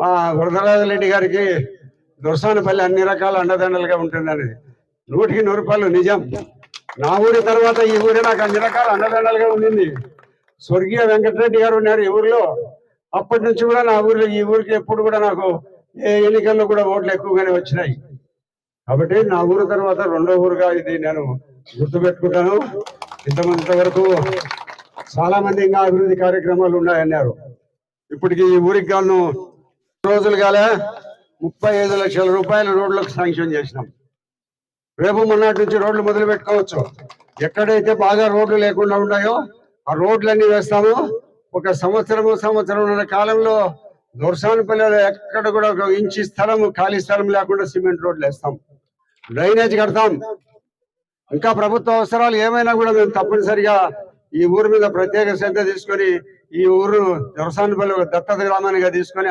మా వరదరాజరెడ్డి గారికి దొరసానపల్లి అన్ని రకాల అండదండలుగా ఉంటుందని నూటికి నూరు రూపాయలు నిజం. నా ఊరి తర్వాత ఈ ఊరి నాకు అన్ని రకాల అండదండలుగా ఉండింది. స్వర్గీయ వెంకటరెడ్డి గారు ఉన్నారు ఈ ఊరిలో. అప్పటి నుంచి కూడా నా ఊరిలో ఈ ఊరికి ఎప్పుడు కూడా నాకు ఏ ఎన్నికల్లో కూడా ఓట్లు ఎక్కువగానే వచ్చినాయి. కాబట్టి నా ఊరు తర్వాత రెండో ఊరుగా ఇది నేను గుర్తుపెట్టుకుంటాను. ఇంతమంది వరకు చాలా మంది ఇంకా అభివృద్ధి కార్యక్రమాలు ఉన్నాయన్నారు. ఇప్పటికి ఈ ఊరికి గాను రోజులు కాలే ముప్పై ఐదు లక్షల రూపాయలు రోడ్లకు శాంక్షన్ చేసినాం. రేపు మొన్నటి నుంచి రోడ్లు మొదలు పెట్టుకోవచ్చు. ఎక్కడైతే బాగా రోడ్లు లేకుండా ఉన్నాయో ఆ రోడ్లన్నీ వేస్తాము. ఒక సంవత్సరము సంవత్సరం కాలంలో దొరసానపల్లిలో ఎక్కడ కూడా ఒక ఇంచి స్థలం ఖాళీ స్థలం లేకుండా సిమెంట్ రోడ్లు వేస్తాం. డ్రైనేజ్ కడతాం. ఇంకా ప్రభుత్వ అవసరాలు ఏమైనా కూడా మేము తప్పనిసరిగా ఈ ఊరు మీద ప్రత్యేక శ్రద్ధ తీసుకొని ఈ ఊరు దొరసానపల్లి పల్లె దత్తత గ్రామానిగా తీసుకొని